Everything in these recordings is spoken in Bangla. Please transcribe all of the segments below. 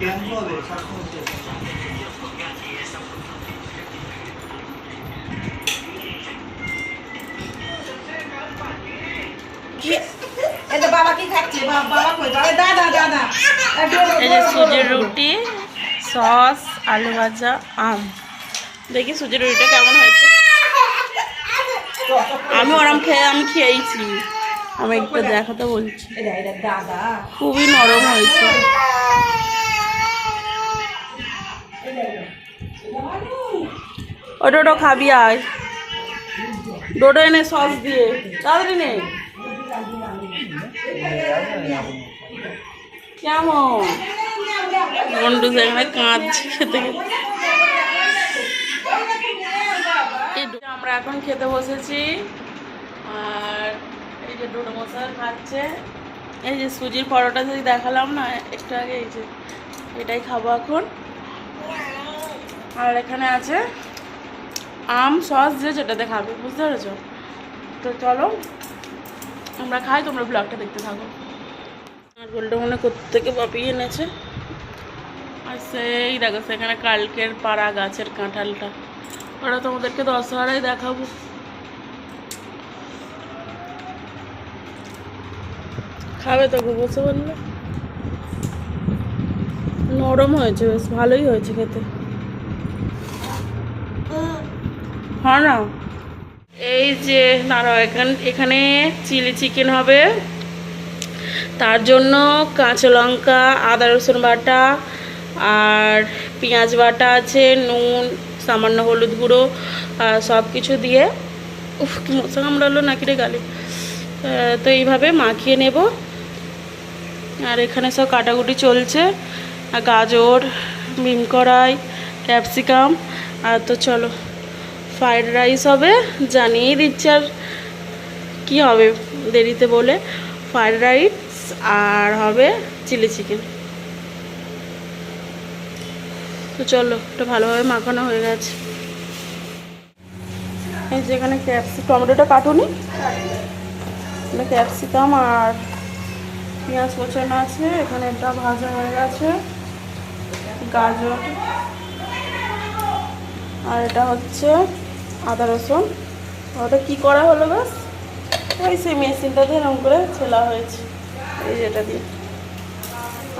গ্যাস হবে সুজির রুটি সস আলু ভাজা আম। দেখি সুজির রুটিটা কেমন হয়েছে। আমি ওরম খেয়ে আমি খেয়েছি আমি একটু দেখাতে বলছি। খুবই নরম হয়েছে। ও ডোডো খাবি আয়। ডোডো এনে সস দিয়ে। তাড়াতাড়ি নে। কেমন? বন্ডু সেখানে কাঁদছে খেতে আমরা এখন খেতে বসেছি। আর এই যে ডোডো মশা খাচ্ছে। এই যে সুজির পরোটা যদি দেখালাম না একটু আগে এই যে এটাই খাব এখন। আর এখানে আছে আম সস যে যেটাতে খাবে বুঝতে পেরেছ? তো চলো, আমরা খাই, তোমরা ব্লগটা দেখতে থাকো। আর গোলটা মনে থেকে বাপিয়ে এনেছে। আর সেই দেখো, সেখানে কালকের পাড়া গাছের কাঁঠালটা। ওটা তোমাদেরকে দশহারাই দেখাবো। খাবে তো বসে বললে নরম হয়েছে, বেশ ভালোই হয়েছে খেতে। হ্যাঁ না। এই যে, দাঁড়াও, এখানে এখানে চিলি চিকেন হবে। তার জন্য কাঁচা লঙ্কা, আদা রসুন বাটা আর পেঁয়াজ বাটা আছে, নুন, সামান্য হলুদ গুঁড়ো সব কিছু দিয়ে। উফ, কি মশা কামড়ালো নাকি রে গালে। তো এইভাবে মাখিয়ে নেব। আর এখানে সব কাটাকুটি চলছে। গাজর বিম কড়াই, ক্যাপসিকাম। আর তো চলো। ফ্রাইড রাইস হবে, জানিয়ে দিচ্ছি আর কী হবে দেরিতে বলে। ফ্রায়েড রাইস আর হবে চিলি চিকেন তো চলো এটা ভালোভাবে মাখানো হয়ে গেছে। এই যে এখানে ক্যাপসি টমেটোটা কাটুনি। ক্যাপসিকাম আর পেঁয়াজ কোচানো আছে, এখানে এটা ভাজা হয়ে গেছে। গাজর। আর এটা হচ্ছে আদা রসুন। ওটা কি করা হলো ব্যাস? ওই সেই মেশিনটা মেশিনটাতে এরকম করে ছেলা হয়েছে। এই যেটা দিয়ে।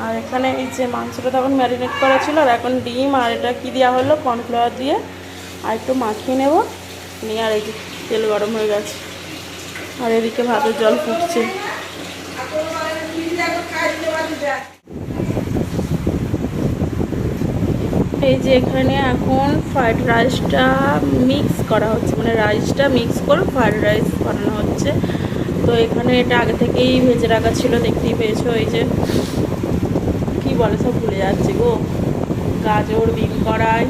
আর এখানে এই যে মাংসটা তখন ম্যারিনেট করা ছিল, আর এখন ডিম, আর এটা কি দেওয়া হলো? কর্নফ্লাওয়ার দিয়ে। আর একটু মাখিয়ে নেব। নিয়ে আর এই যে তেল গরম হয়ে গেছে। আর এদিকে ভাতের জল ফুটছে। এই যে এখানে এখন ফ্রায়েড রাইসটা মিক্স করা হচ্ছে। মানে রাইসটা মিক্স করে ফ্রায়েড রাইস বানানো হচ্ছে। তো এখানে এটা আগে থেকেই ভেজে রাখা ছিল, দেখতেই পেয়েছ এই যে। কি বলে সব ভুলে যাচ্ছে গো। গাজর, বিন কড়াই,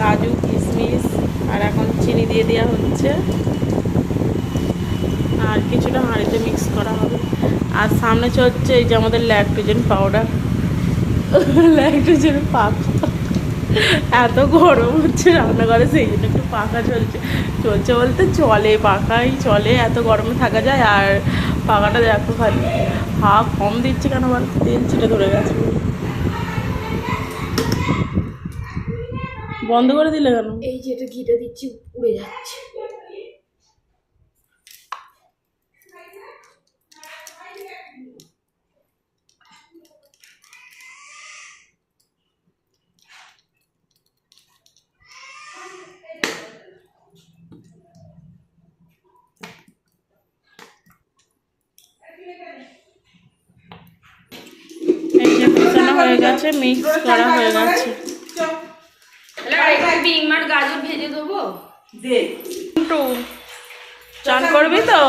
কাজু, কিশমিশ, আর এখন চিনি দিয়ে দেওয়া হচ্ছে। আর কিছুটা হাঁড়িতে মিক্স করা হবে। আর সামনে চলছে এই যে আমাদের ল্যাকটোজেন পাউডার ল্যাকটোজেন পাকা এত গরম হচ্ছে, রান্নাঘরে সেই জন্য একটু পাখা চলছে। চলছে বলতে চলে, পাখাই চলে, এত গরমে থাকা যায়, আর পাখাটা দেখো খালি। হাফ কম দিচ্ছে কেন বল তেল ছিটে ধরে গেছে। বন্ধ করে দিলে কেন? এই যে এটা ঘিটা দিচ্ছি, উড়ে যাচ্ছে এই যে কষানো হয়ে গেছে মিক্স করা হয়ে গেছে। গাজর ভেজে দেবো। চান করবি তো?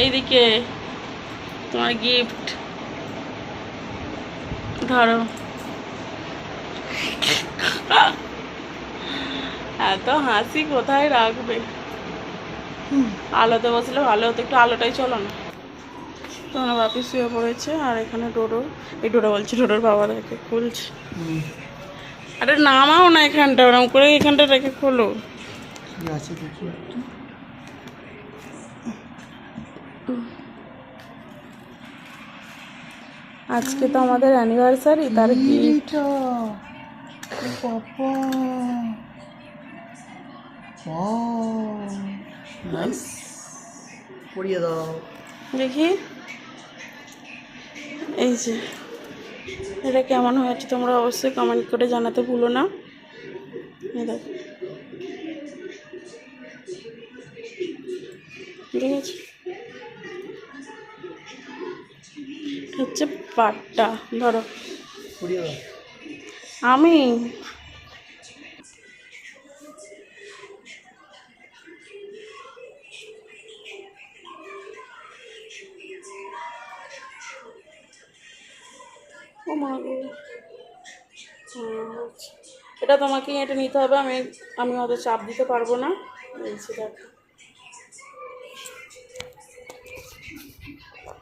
এইদিকে তোমার গিফট ধরো। এত হাসি কোথায় রাখবে? আলোতে বসলে ভালো হতো একটু আলোটাই চলো না। তোমার বাপি শুয়ে পড়েছে আর এখানে ডোডো এই ডোডো বলছে ডোডোর বাবা রেখে খুলছে। আরে নামাও না এখানটা ওরকম করে এখানটা রেখে খোলো। আছে দেখি আজকে তো আমাদের অ্যানিভার্সারি তার গিফট পরিয়ে দাও। দেখি। এই যে, এটা কেমন হয়েছে তোমরা অবশ্যই কমেন্ট করে জানাতে ভুলো না। ঠিক হচ্ছে পাটটা, ধরো। আমি? এটা তোমাকে এটা নিতে হবে, আমি আমি অত চাপ দিতে পারব না।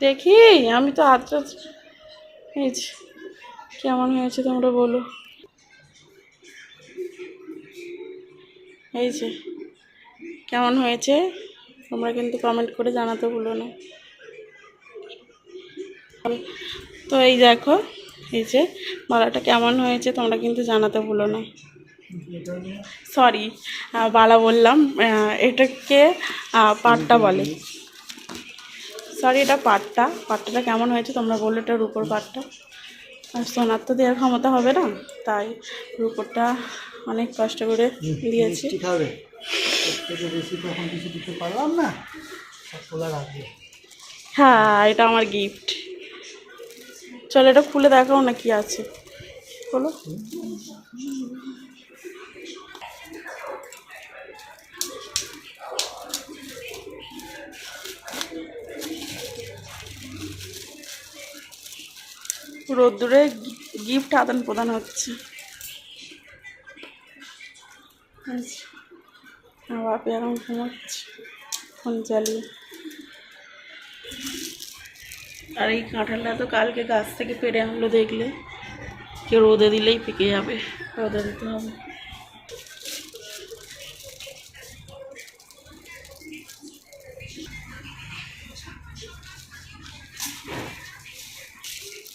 দেখি। আমি তো হাতটা এই কেমন হয়েছে তোমরা বলো। এই যে, কেমন হয়েছে? তোমরা কিন্তু কমেন্ট করে জানাতে ভুলো না। তো এই দেখো এই যে বালাটা কেমন হয়েছে তোমরা কিন্তু জানাতে ভুলো না। সরি বালা বললাম এটাকে পাটটা বলে। সরি এটা পাটটা। পাটটা কেমন হয়েছে তোমরা বলল এটা রুপোর পাটটা। আর সোনার তো দেওয়ার ক্ষমতা হবে না তাই রুপোরটা অনেক কষ্ট করে দিয়েছি। হ্যাঁ এটা আমার গিফট চলো এটা খুলে দেখাও না কি আছে। বলো। রোদ্দুরে গিফট আদান প্রদান হচ্ছে। বাপি এখন ঘুমাচ্ছে। ফোন চালিয়ে। আর এই কাঁঠালটা তো কালকে গাছ থেকে পেরে আনলো দেখলে। কেউ রোদে দিলেই পেকে যাবে। রোদে দিতে হবে।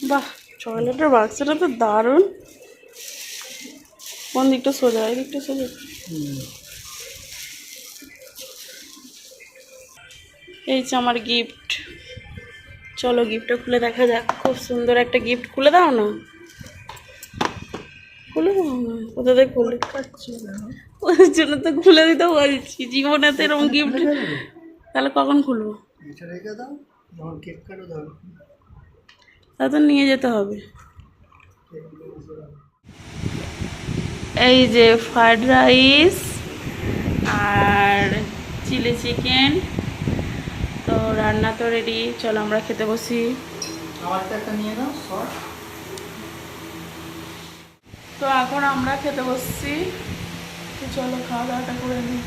বাহ চকলেটের বাক্সটা তো দারুণ। কোন দিকটা সোজা এই দিকটা সোজা? এই যে আমার গিফট চলো গিফটটা খুলে দেখা যাক। খুব সুন্দর একটা গিফট। খুলে দাও না। খুলে দাও না। কোথা থেকে খুলে? ওর জন্য তো খুলে দিতে বলছি। জীবনে তো এরকম গিফট তাহলে কখন খুলবো? তা তো নিয়ে যেতে হবে। এই যে ফ্রাইড রাইস আর চিলি চিকেন তো রান্না তো রেডি চলো আমরা খেতে বসি। তো এখন আমরা খেতে বসছি। তো চলো খাওয়া দাওয়াটা করে নিই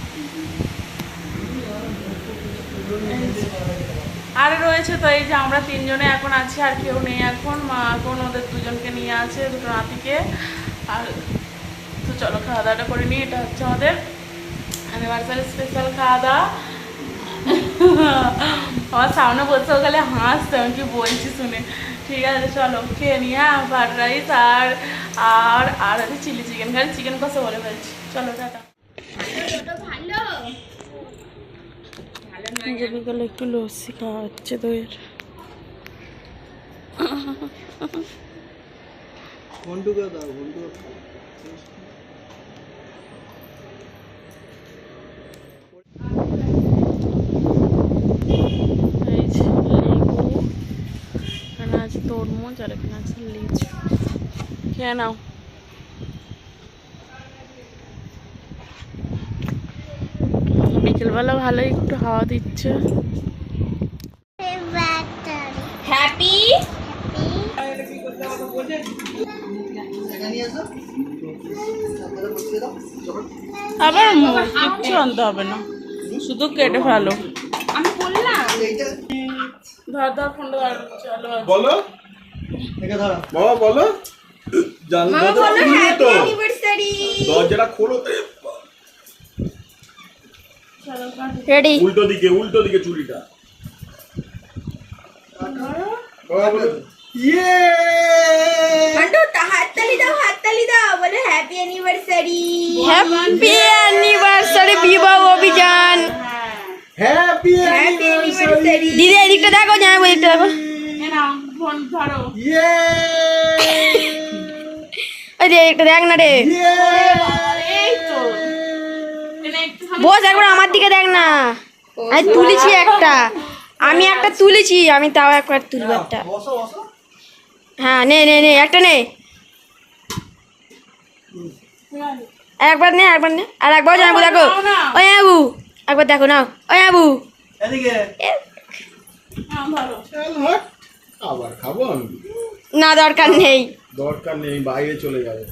আর রয়েছে তো এই যে আমরা তিনজনে এখন আছি আর কেউ নেই এখন। মা এখন ওদের দুজনকে নিয়ে আছে দুটো নাতিকে। আর তো চলো খাওয়া দাওয়াটা করে নিই এটা হচ্ছে আমাদের অ্যানিভার্সারি স্পেশাল খাওয়া দাওয়া। আমার সামনে বসে গেলে হাসতে আমি কি বলছি শুনে। ঠিক আছে চলো খেয়ে নিই হ্যাঁ ফ্রাইড রাইস আর আর আর আছে চিলি চিকেন। খালি চিকেন কষা বলে ফেলছি। চলো টাটা। বিকালে একটু লস্যি খাওয়া হচ্ছে দইয়ের। ঘন্টুকে দাও ঘন্টুকে এই যে লেবু এখানে আছে তরমুজ আর এখানে আছে লিচু। খেয়ে নাও। বিকেলবেলা ভালোই একটু হাওয়া দিচ্ছে। হ্যাপি আবার কিচ্ছু আনতে হবে না। শুধু কেটে ফেলো। আমি বললাম। ধর ধর ফোনটা ধর চলো বলো। একে ধরো। বাবা বলো। জানলা মামা বলো তো। দরজাটা খোলো। তো চলো কাটো। রেডি উল্টো দিকে উল্টো দিকে চুরিটা ইয়ে মান্টু হাততালি দাও হাততালি দাও। বলে হ্যাপি অ্যানিভার্সারি হ্যাপি অ্যানিভার্সারি বিবাহ অভিযান। হ্যাপি অ্যানিভার্সারি দিদি এদিকটা দেখো জামাই এদিকটা দেখো। ওই যে এদিকটা দেখ না রে। বস একবার আমার দিকে দেখ না। আমি তুলেছি একটা। আমি একটা তুলেছি আমি তাও একবার তুলবো একটা। বসো বসো। হ্যাঁ নে নে নে একটা নে। একবার নে একবার নে। আর একবার জামাবু দেখো। ওই আবু। একবার দেখো নাও। ওই আবু। আবার খাব আমি। না দরকার নেই। দরকার নেই বাইরে চলে যাবে।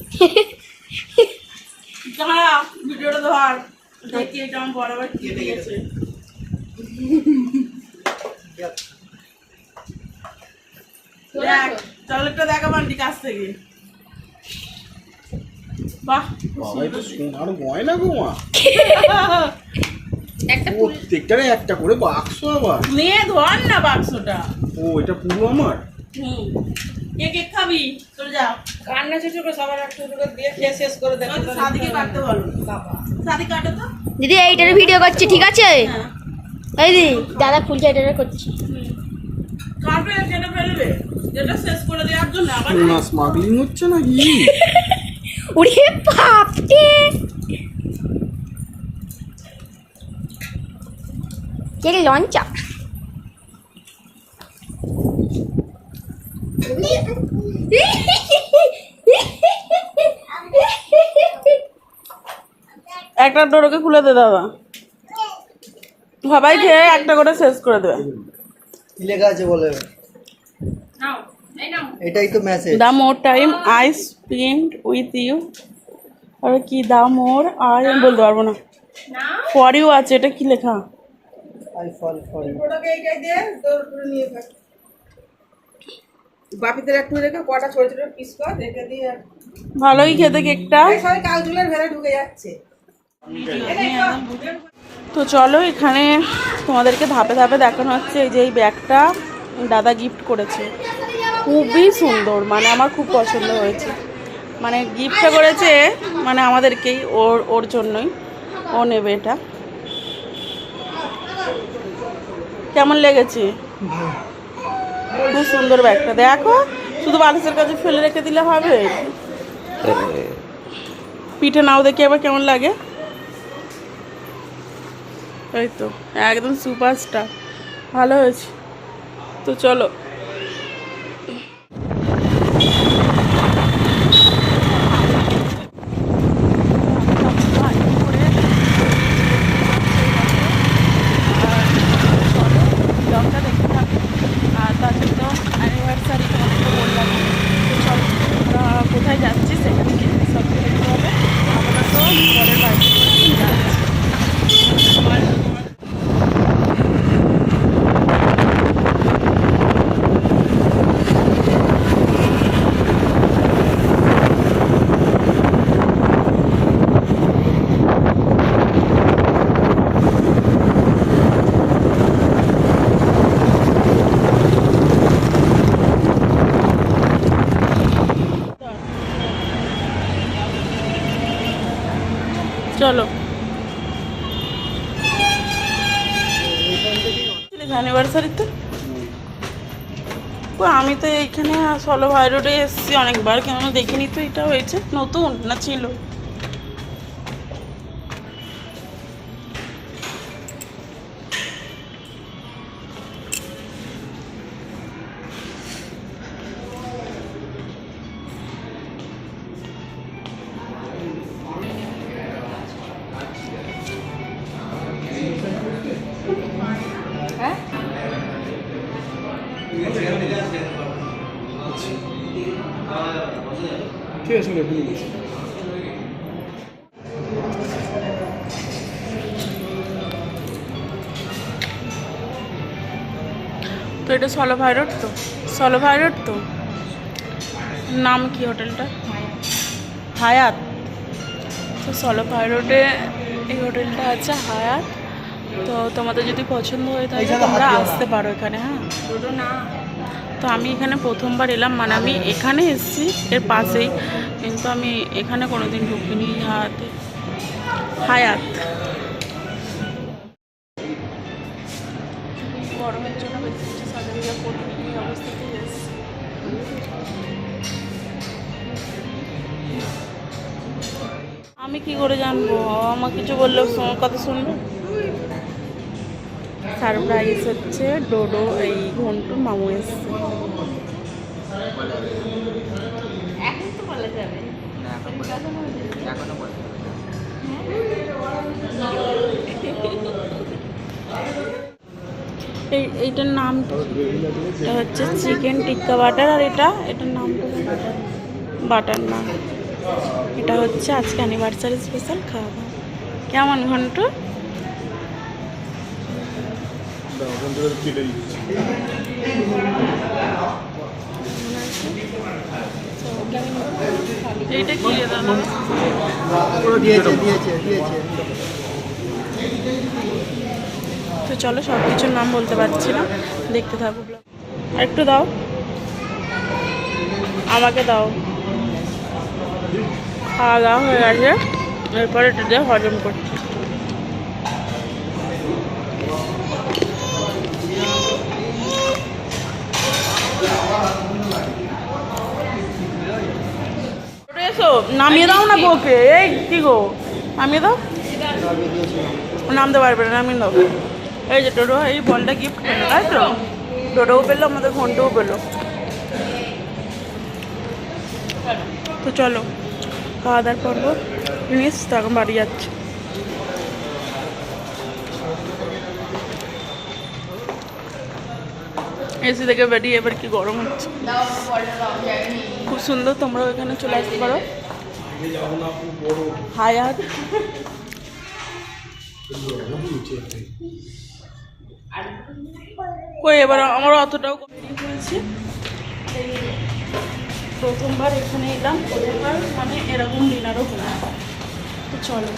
ভিডিওটা ধর। দেখি এটা আমার বরাবর কেটে গেছে। দেখ চকলেটটা দেখা বান্টি কাছ থেকে। বাহ সোনার গয়না গো মা। প্রত্যেকটারে একটা করে বাক্স আবার। নিয়ে ধর না বাক্সটা। ও এটা পুরো আমার? হুম। কে কে খাবি? চলে যাও কান্না ছোট করে সবার একটু একটু করে দিয়ে খেয়ে শেষ করে সাদিকে কাটতে বলো। সাদি কাটো তো। দিদি এইটার ভিডিও করছি ঠিক আছে? হ্যাঁ। এই দি দাদা খুলছে এইটারে করছি। কাটবে কেটে ফেলবে। যেটা শেষ করে দেওয়ার জন্য আবার স্মাগলিং হচ্ছে নাকি? উড়ে বাপরে কে লঞ্চা একটা ডোরকে খুলে দে দাদা। সবাই খেয়ে একটা করে শেষ করে দেবে। কি লেখা আছে বলে? এটাই তো message the more time I spend with you আর কি দ্য মোর আর আমি বলতে পারব না। ফর ইউ আছে এটা কি লেখা? আই ফল ফর ওটাকে এইটাই দিয়ে তোর করে নিয়ে থাক। বাপিদের একটু রেখে কটা ছোট ছোট পিস কর রেখে দিয়ে ভালোই খেতে কেকটা। সবাই ঢুকে যাচ্ছে। তো চলো এখানে তোমাদেরকে ধাপে ধাপে দেখানো হচ্ছে এই যে এই ব্যাগটা দাদা গিফট করেছে। খুবই সুন্দর মানে আমার খুব পছন্দ হয়েছে। মানে গিফটটা করেছে মানে আমাদেরকেই ওর ওর জন্যই। ও নেবে এটা। কেমন লেগেছে? খুব সুন্দর ব্যাগটা। দেখো, শুধু বালিশের কাছে ফেলে রেখে দিলে হবে? পিঠে নাও দেখি আবার কেমন লাগে। এই তো, একদম সুপারস্টার ভালো হয়েছে। তো চলো ব্লগটা দেখতে থাকো আর তাদের তো অ্যানিভার্সারি তোমাদেরকে বললাম তো চলো আমরা কোথায় যাচ্ছি সেখানে গিয়ে সব দেখতে হবে আমরা তো পরের বাড়িতে যাচ্ছি আমার চলো অ্যানিভার্সারিতে আমি তো এইখানে সলো ভাই রোডে এসেছি অনেকবার কেন দেখিনি তো, এটা হয়েছে নতুন না ছিল? ঠিক আছে চলো এখনই বসি। তো এটা সলো ভাই রোড তো? সলো ভাই রোড তো? নাম কি হোটেলটা? হায়াত। তো সলো ভাই রোডে এই হোটেলটা আছে হায়াত। তো তোমাদের যদি পছন্দ হয়ে থাকে তোমরা না। আসতে পারো এখানে হ্যাঁ। তো আমি এখানে প্রথমবার এলাম মানে আমি এখানে এসেছি, এর পাশেই। কিন্তু আমি এখানে কোনোদিন ঢুকিনি হায়াতে হায়াত। গরমের জন্য আমি কি করে জানব? আমার কিছু বললে কথা শুনবে? সারপ্রাইজ হচ্ছে ডোডো এই ঘন্টু মামু এসছে এখন তো বলা যাবে। এই এইটার নাম এটা হচ্ছে চিকেন টিক্কা বাটার আর এটা এটার নাম বাটার নান এটা হচ্ছে আজকে অ্যানিভার্সারি স্পেশাল খাওয়া দাওয়া। কেমন ঘন্টু? এইটা কি রে দাদা পুরো দিয়েছে দিয়েছে দিয়েছে। তো চলো সব কিছুর নাম বলতে পারছি না। দেখতে থাকো। আর একটু দাও। আমাকে দাও। খাওয়া দাওয়া হয়ে গেছে। এরপরে এটা দিয়ে হজম করছি। নামিয়ে দাও না গোকে এই কি গো? নামিয়ে দাও। নামতে পারবে না নামিয়ে দাও। এই যে টোটো এই বলটা গিফট পেল তাই তো? টোটোও পেল আমাদের ঘন্টাও পেল। তো চলো খাওয়া দাওয়ার পর্ব ফিনিস তখন বাড়ি যাচ্ছে। এসি থেকে বেরিয়ে এবার কি গরম হচ্ছে। খুব সুন্দর তোমরাও এখানে চলে আসতে পারো। হায়াত এবার আমার অতটাও বেরিয়ে পড়েছি প্রথমবার এখানে এলাম প্রথমবার মানে এরকম ডিনারও হলো তো চলো।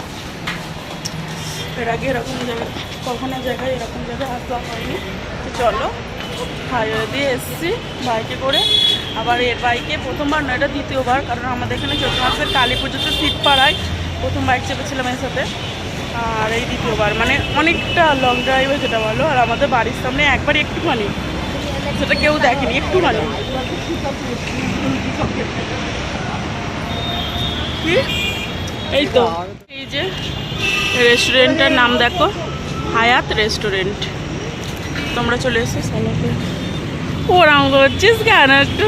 এর আগে এরকম জায়গায় কখনো জায়গায় এরকম জায়গায় আসা হয়নি। তো চলো। হাইওয়ে দিয়ে এসেছি বাইকে করে। আবার এর বাইকে প্রথমবার নয়, এটা দ্বিতীয়বার, কারণ আমাদের এখানে চৈত্র মাসের কালী পুজোতে সিট পাড়ায়। প্রথম বাইক চেপেছিলাম এর সাথে। আর এই দ্বিতীয়বার মানে অনেকটা লং ড্রাইভে যেটা বলো, আর আমাদের বাড়ির সামনে একবার একটুখানি। সেটা কেউ দেখেনি, একটুখানি। কি? এই তো। এই যে রেস্টুরেন্টের নাম দেখো, হায়াত রেস্টুরেন্ট তোমরা চলে এসো ওরাম করছিস কেন একটু?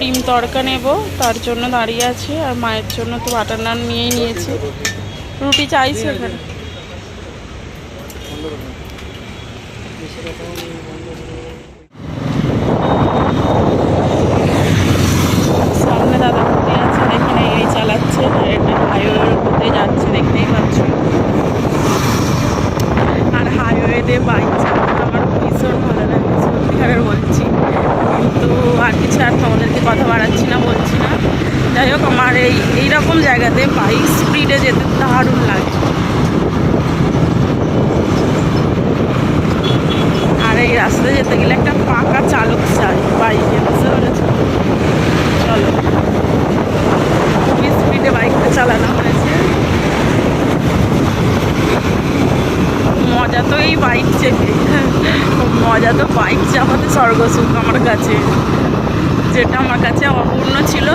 ডিম তড়কা নেব, তার জন্য দাঁড়িয়ে আছি, আর মায়ের জন্য তো বাটার নান নিয়েই নিয়েছি। রুটি চাইছে এখানে। দাদা ঘুরতে যাচ্ছে এখানে এই চালাচ্ছে এটা হাইওয়ের উপরে যাচ্ছে, দেখতেই পাচ্ছ। আর হাইওয়েতে বাইক চালাতে আমার ভীষণ ভালো লাগে, সত্যিকারের বলছি। কিন্তু আর কিছু আর তোমাদেরকে কথা বাড়াচ্ছি না, বলছি না। যাই হোক, আমার এই, এইরকম জায়গাতে বাইক স্পিডে যেতে দারুণ লাগে। আর এই রাস্তায় যেতে গেলে একটা পাকা চালক চাই বাইকে বুঝতে পেরেছ চলো খুবই স্পিডে বাইকটা চালানো হয়েছে। মজা তো এই বাইক চেপে। মজা তো বাইক চাপাতে স্বর্গসুখ আমার কাছে। যেটা আমার কাছে অপূর্ণ ছিল,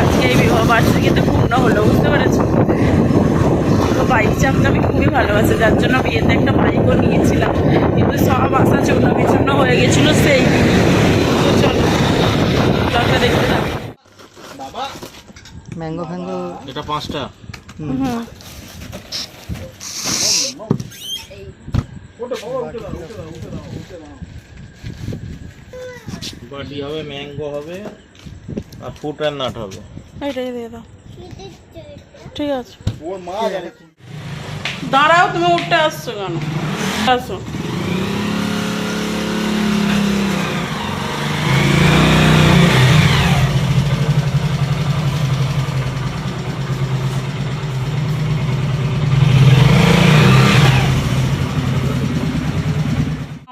আজকে এই বিবাহ বার্ষিকীতে পূর্ণ হলো, বুঝতে পেরেছ? তো বাইক চাপতে আমি খুবই ভালোবাসি, যার জন্য বিয়েতে একটা বাইকও নিয়েছিলাম। কিন্তু সব আশা চূর্ণ বিচূর্ণ হয়ে গেছিল সেই তো চলো দেখতে ম্যাঙ্গো ফ্যাঙ্গো। এটা পাঁচটা। হুম বাটি হবে ম্যাঙ্গো হবে আর ফুট অ্যান্ড নাট হবে। এটাই দিয়ে দাও। ঠিক আছে। দাঁড়াও তুমি উঠতে আসছো কেন? আসো।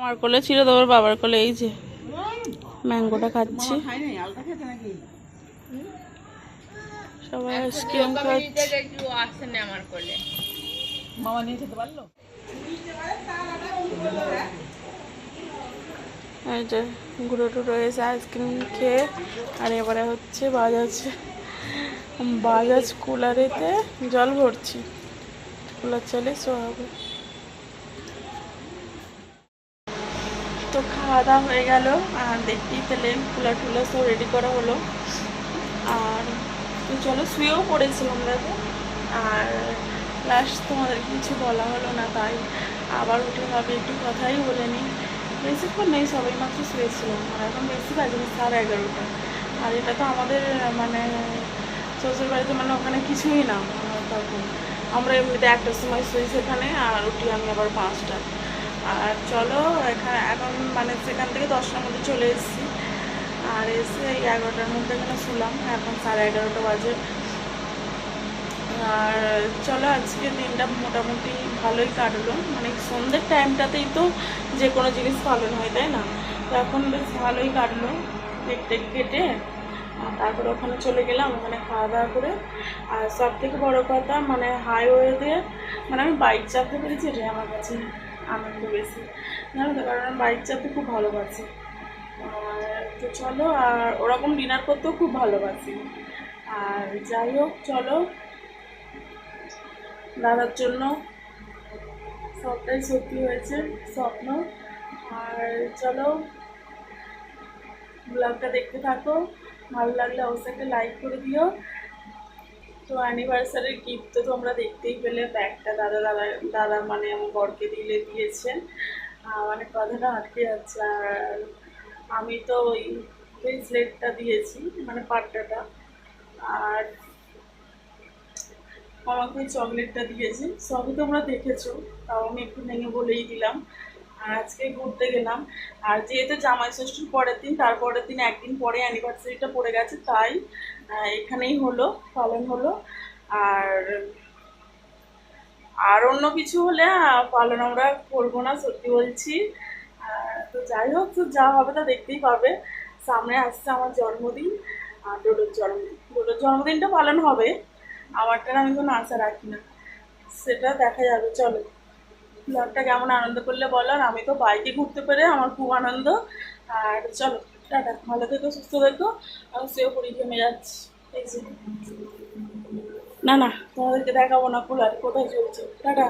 আমার কোলে ছিল তোমার বাবার কোলে এই যে ম্যাঙ্গোটা খাচ্ছি। খাই নাই আলতা খেতে নাকি? সবাই আইসক্রিম খাচ্ছে। মামা নিয়ে খেতে পারল? এই যে ঘুরে টুরে এসে আইসক্রিম খেয়ে আর এবারে হচ্ছে বাজাজ বাজাজ কুলারেতে জল ভরছি। কুলার চলে শোয়া হবে তো খাওয়া দাওয়া হয়ে গেল, আর দেখতেই পেলেন কুলার টুলার সব রেডি করা হলো। আর চলো, শুয়েও পড়েছিলাম দেখো। আর লাস্ট তোমাদের কিছু বলা হলো না, তাই আবার উঠে ভাবে একটু কথাই বলে নিই। বেশিক্ষণ নেই, সবাই মাত্র শুয়েছিলাম। আর এখন বেশি বাজে সাড়ে এগারোটা। আর এটা তো আমাদের মানে শ্বশুর বাড়িতে মানে ওখানে কিছুই না, তখন। আমরা এমনিতে একটার সময় শুই সেখানে, আর উঠি আমি আবার পাঁচটা আর চলো এখানে এখন মানে সেখান থেকে দশটার মধ্যে চলে এসেছি। আর এসে এই এগারোটার মধ্যে এখানে শুলাম, এখন সাড়ে এগারোটা বাজে। আর চলো আজকে দিনটা মোটামুটি ভালোই কাটলো। মানে সন্ধ্যের টাইমটাতেই তো যে কোনো জিনিস পালন হয় তাই না? তো এখন বেশ ভালোই কাটলো কেক টেক কেটে তারপরে ওখানে চলে গেলাম, ওখানে খাওয়া দাওয়া করে। আর সব থেকে বড়ো কথা মানে হাইওয়েতে মানে আমি বাইক চাপতে পেরেছি এটাই আমার কাছে। আনন্দ বেশি জানো তো কারণ বাইক চাপতে খুব ভালোবাসি আর তো চলো, আর ওরকম ডিনার করতেও খুব ভালোবাসি আর যাই হোক, চলো। দাদার জন্য সবটাই সত্যি হয়েছে, স্বপ্ন। আর চলো ব্লগটা দেখতে থাকো। ভালো লাগলে অবশ্যই একটা লাইক করে দিও। তো অ্যানিভার্সারির গিফট তো তোমরা দেখতেই পেলে, ব্যাগটা দাদা দাদা দাদা মানে আমার বরকে দিলে দিয়েছেন মানে কথাটা আটকে যাচ্ছে। আর আমি তো ওই ব্রেসলেটটা দিয়েছি মানে পাট্টাটা। আর আমাকে চকলেটটা দিয়েছে। সবই তোমরা দেখেছ, তাও আমি একটু ভেঙে বলেই দিলাম। আর আজকে ঘুরতে গেলাম। আর যেহেতু জামাই ষষ্ঠীর পরের দিন তারপরের দিন একদিন পরে অ্যানিভার্সারিটা পড়ে গেছে, তাই এখানেই হলো, পালন হলো। আর আর অন্য কিছু হলে পালন আমরা করব না, সত্যি বলছি। তো যাই হোক, তো যা হবে তা দেখতেই পাবে। সামনে আসছে আমার জন্মদিন, আর ডোডোর জন্মদিন। ডোডোর জন্মদিনটা পালন হবে। আমারটার আমি কোনো আশা রাখি না। সেটা দেখা যাবে, চলো। ব্লগটা কেমন আনন্দ করলে বলো, আর আমি তো বাইকে ঘুরতে পেরে আমার খুব আনন্দ। আর চলো। টাটা, ভালো থেকো, সুস্থ থেকো আমি সেও যাচ্ছি এই যে। না না, তোমাদেরকে দেখাবো না কুলার কোথায় চলছে টাটা